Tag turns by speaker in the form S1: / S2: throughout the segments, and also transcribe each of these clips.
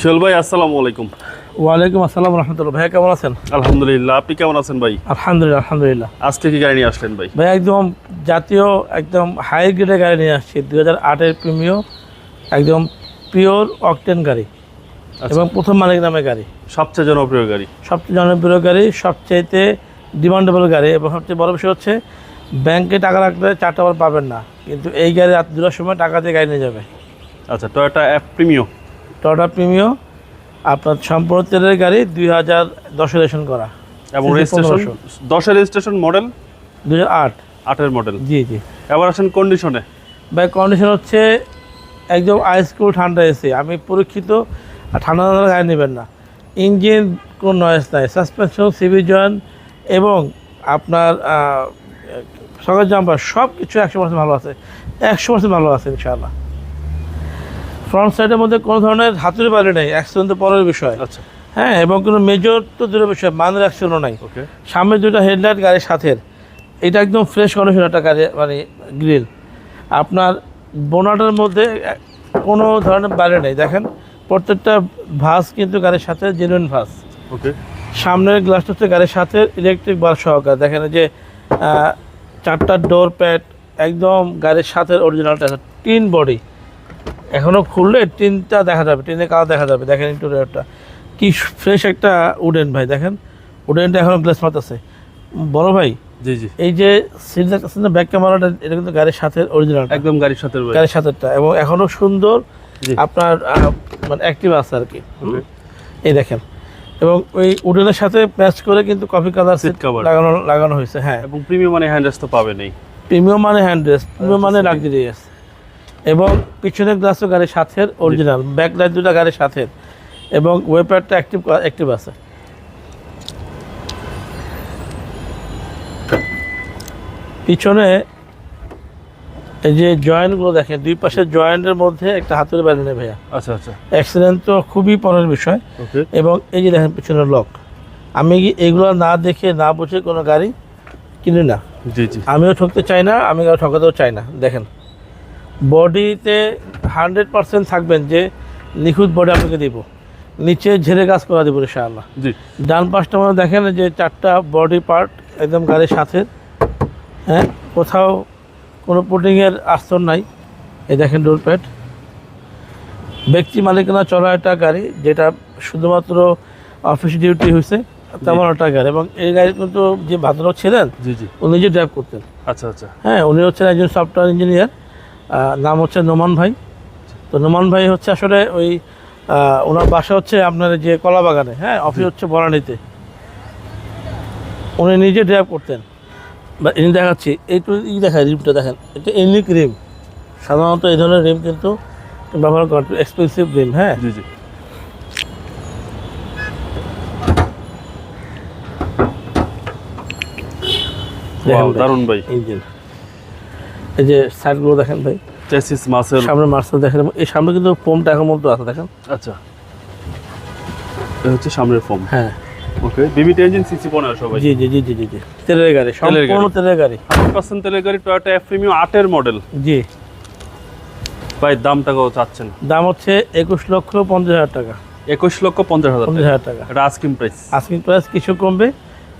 S1: সোহেল ভাই আসসালামু আলাইকুম।
S2: ওয়ালাইকুম আসসালাম রহমতুল্লাহ। ভাইয়া কেমন আছেন?
S1: আলহামদুলিল্লাহ আপনি কেমন আছেন ভাই?
S2: আলহামদুলিল্লাহ আলহামদুলিল্লাহ।
S1: আজকে কি গাড়ি নিয়ে আসলেন ভাই।
S2: ভাই একদম জাতীয় একদম হাই গ্রেডের গাড়ি নিয়ে আসছি। দুই হাজার আটের প্রিমিও একদম পিওর অকটেন গাড়ি
S1: আচ্ছা।
S2: এবং প্রথম মালিক নামে গাড়ি।
S1: সবচেয়ে জনপ্রিয় গাড়ি।
S2: সবচেয়ে জনপ্রিয় গাড়ি সবচাইতে ডিমান্ডেবল গাড়ি এবং সবচেয়ে বড় বিষয় হচ্ছে ব্যাংকে টাকা রাখলে চারটা বার পাবেন না। কিন্তু এই গাড়ি রাত দুটার সময় টাকা দিয়ে গাড়ি নিয়ে যাবে।
S1: আচ্ছা টয়োটা অ্যাপ প্রিমিও
S2: টটা প্রিমিও আপনার সম্পূর্ণ তেলের গাড়ি দুই হাজার দশ রেশন করা।
S1: এবং রেজিস্ট্রেশন
S2: 1500
S1: দশের রেজিস্ট্রেশন মডেল
S2: দুই হাজার আট।
S1: আটের মডেল
S2: জি জি।
S1: এবার আসেন কন্ডিশনে
S2: ভাই কন্ডিশন হচ্ছে একদম আইসকুল ঠান্ডা এসি আমি পরীক্ষিত ঠান্ডা ঠান্ডা গাড়ি নেবেন না। ইঞ্জিন কোনো নয়েস নাই। সাসপেনশন সিবি জয়েন এবং আপনার সকাল জাম্পার সব কিছু একশো পার্সেন্ট ভালো আছে। একশো পার্সেন্ট ভালো আছে ইনশাআল্লাহ। ফ্রন্ট সাইডের মধ্যে কোনো ধরনের হাতুড়ি বাড়ি নেই অ্যাক্সিডেন্ট পরের বিষয়।
S1: আচ্ছা।
S2: হ্যাঁ এবং কোনো মেজর তো দূরের বিষয় মানের অ্যাক্সিডেন্টও নাই।
S1: ওকে
S2: সামনে দুটো হেডলাইট গাড়ির সাথে এটা একদম ফ্রেশ কন্ডিশন একটা গাড়ি মানে গ্রিল আপনার বোনাটার মধ্যে কোনো ধরনের বাইরে নেই দেখেন। প্রত্যেকটা ভাস কিন্তু গাড়ির সাথে জেনুইন ভাস
S1: ওকে
S2: সামনের গ্লাসটা হচ্ছে গাড়ির সাথে ইলেকট্রিক বার সহকারে। দেখেন যে চারটা ডোর প্যাড একদম গাড়ির সাথে অরিজিনালটা টিন বডি এখনও খুললে টিনটা দেখা যাবে টিনের কালার দেখা যাবে। দেখেন ইন্টেরিয়রটা কি ফ্রেশ একটা উডেন ভাই দেখেন। উডেনটা এখনও গ্লাস মারতেছে বড় ভাই
S1: জি জি।
S2: এই যে সিট দেখতেছেন না ব্যাক ক্যামেরাটা এটা কিন্তু গাড়ির সাথে অরিজিনাল
S1: একদম গাড়ির সাথে
S2: গাড়ির সাথেটা এবং এখনও সুন্দর। আপনার মানে অ্যাক্টিভ আছে আর কি। এই দেখেন। এবং ওই উডেনের সাথে ম্যাচ করে কিন্তু কফি কালার সিট
S1: cover।
S2: লাগানো লাগানো হয়েছে হ্যাঁ।
S1: এবং প্রিমিয়াম মানে হ্যান্ড তো পাবে নেই
S2: প্রিমিয়াম মানে হ্যান্ড রেস্ট প্রিমিয়াম মানে লাক্সারিয়াস এবং পিছনের গ্লাসও গাড়ির সাথে অরিজিনাল ব্যাক লাইট দুটা গাড়ির সাথে এবং ওয়েপারটা অ্যাক্টিভ অ্যাক্টিভ আছে। পিছনে এই যে জয়েন্টগুলো দেখেন দুই পাশের জয়েন্টের মধ্যে একটা হাতের বাইরে নেই ভাইয়া।
S1: আচ্ছা আচ্ছা।
S2: অ্যাক্সিডেন্ট তো খুবই পরের বিষয়। এবং এই যে দেখেন পিছনের লক আমি কি এগুলো না দেখে না বুঝে কোনো গাড়ি কিনি না।
S1: জি জি।
S2: আমিও ঠকতে চাই না আমি কারও ঠকাতেও চাই না। দেখেন। বডিতে হান্ড্রেড পার্সেন্ট থাকবেন যে নিখুঁত বডি আপনাকে দিব। নিচে ঝেড়ে কাজ করা দেবো ইনশাআল্লাহ।
S1: জি।
S2: ডান পাশটা মানে দেখেন যে চারটা বডি পার্ট একদম গাড়ির সাথে। হ্যাঁ কোথাও কোনো পুটিংয়ের আস্তর নাই। এই দেখেন ডোর প্যাড। ব্যক্তি মালিকানা চলা একটা গাড়ি যেটা শুধুমাত্র অফিস ডিউটি হয়েছে তেমন একটা গাড়ি এবং এই গাড়ি কিন্তু যে ভদ্রলোক ছিলেন
S1: জি জি।
S2: উনি যে ড্রাইভ করতেন।
S1: আচ্ছা আচ্ছা।
S2: হ্যাঁ উনি হচ্ছেন একজন সফটওয়্যার ইঞ্জিনিয়ার নাম হচ্ছে নোমান ভাই। তো নোমান ভাই হচ্ছে আসলে ওই ওনার বাসা হচ্ছে আপনার যে কলা বাগানে হ্যাঁ অফিস হচ্ছে বরানিতে। উনি নিজে ড্রাইভ করতেন। বা ইনি দেখাচ্ছি এইটু ই দেখায় রিমটা দেখেন। এটা ইউনিক রিম সাধারণত এই ধরনের রিম কিন্তু ব্যবহার করা এক্সপেন্সিভ রিম হ্যাঁ?
S1: জি জি।
S2: ভাই,
S1: দারুণ ভাই।
S2: ইঞ্জিন এই যে সাইডগুলো দেখেন ভাই।
S1: চেসিস মাসেল
S2: সামনে মার্সেল দেখেন। এই সামনে কিন্তু ফোমটা এখন মতো আছে দেখেন।
S1: আচ্ছা। হচ্ছে সামনের ফর্ম
S2: হ্যাঁ।
S1: ওকে বিবিটি ইঞ্জিন সিসি পনেরোশো ভাই
S2: জি জি জি জি জি জি। তেলের গাড়ি সম্পূর্ণ তেলের গাড়ি।
S1: হান্ড্রেড পার্সেন্ট তেলের গাড়ি টয়োটা এফ প্রিমিয়াম আটের মডেল
S2: জি।
S1: ভাই দামটা কত চাচ্ছেন?
S2: দাম হচ্ছে একুশ লক্ষ পঞ্চাশ হাজার টাকা।
S1: একুশ লক্ষ পঞ্চাশ হাজার
S2: পঞ্চাশ হাজার টাকা।
S1: এটা আস্কিং প্রাইস
S2: প্রাইস কিছু কমবে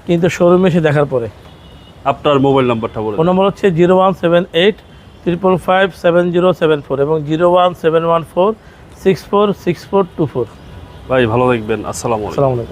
S2: কিন্তু শোরুমে এসে দেখার পরে।
S1: আপনার মোবাইল নাম্বারটা বলুন
S2: ফোন নম্বর হচ্ছে zero one seven eight triple five seven zero seven four এবং zero one seven one four six four six four two four.
S1: ভাই ভালো দেখবেন আসসালামু আলাইকুম।
S2: আসসালামু আলাইকুম।